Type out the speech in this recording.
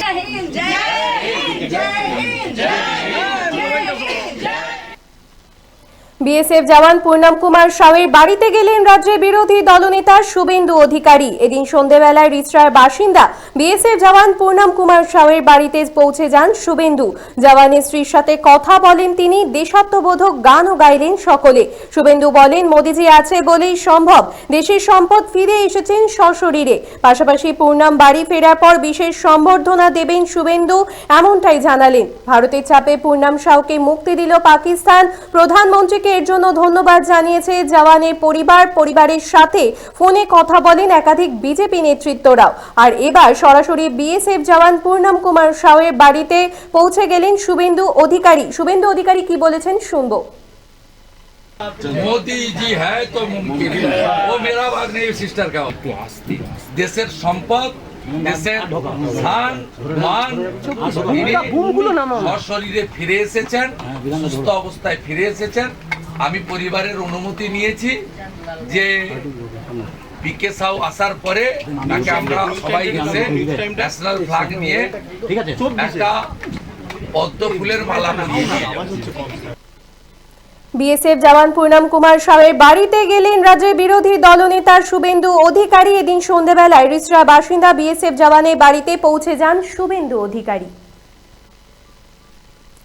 जय हिंद जय हिंद जय हिंद BSF জওয়ান পূর্ণম কুমার সাউয়ের বাড়িতে গেলেন রাজ্যের বিরোধী দলনেতা শুভেন্দু অধিকারী। এদিন সন্ধেবেলায় রিচরার বাসিন্দা বিএসএফ জওয়ান পূর্ণম কুমার সাউয়ের বাড়িতে পৌঁছে যান শুভেন্দু। জওয়ানের স্ত্রীর সাথে কথা বলেন তিনি, দেশাত্মবোধক গানও গাইলেন সকলে। শুভেন্দু বলেন, মোদিজি আছে বলেই সম্ভব। দেশের সম্পদ ফিরে এসেছেন সশরীরে। পাশাপাশি পূর্ণাম বাড়ি ফেরার পর বিশেষ সম্বর্ধনা দেবেন শুভেন্দু, এমনটাই জানালেন। ভারতের চাপে পূর্ণাম সাউকে মুক্তি দিল পাকিস্তান। প্রধানমন্ত্রীকে সাহায্যের জন্য ধন্যবাদ জানিয়েছে জওয়ানের পরিবার পরিবারের সাথে ফোনে কথা বলেন একাধিক বিজেপি নেতৃত্বরাও। আর এবার সরাসরি বিএসএফ জওয়ান পূর্ণম কুমার সাউয়ের বাড়িতে পৌঁছে গেলেন শুভেন্দু অধিকারী। শুভেন্দু অধিকারী কি বলেছেন শুনব। আচ্ছা, মোদি জি হ্যাঁ তো ও মেরা ভাগ নেই সিস্টার কা দেশের সম্পদ দেশের স্থান মান সশরীরে ফিরে এসেছেন সুস্থ অবস্থায় ফিরে এসেছেন। আমি পরিবারের অনুমতি নিয়েছি যে পিকে সাউ আসার পরে তাকে আমরা সবাই এসে ন্যাশনাল ফ্ল্যাগ নিয়ে একটা পদ্ম ফুলের মালা বিএসএফ জওয়ান পূর্ণাম কুমার সাউয়ের বাড়িতে গেলেন রাজ্যের বিরোধী দলনেতা শুভেন্দু অধিকারী। এদিন সন্ধ্যেবেলায় রিসরা বাসিন্দা বিএসএফ জওয়ানের বাড়িতে পৌঁছে যান শুভেন্দু অধিকারী।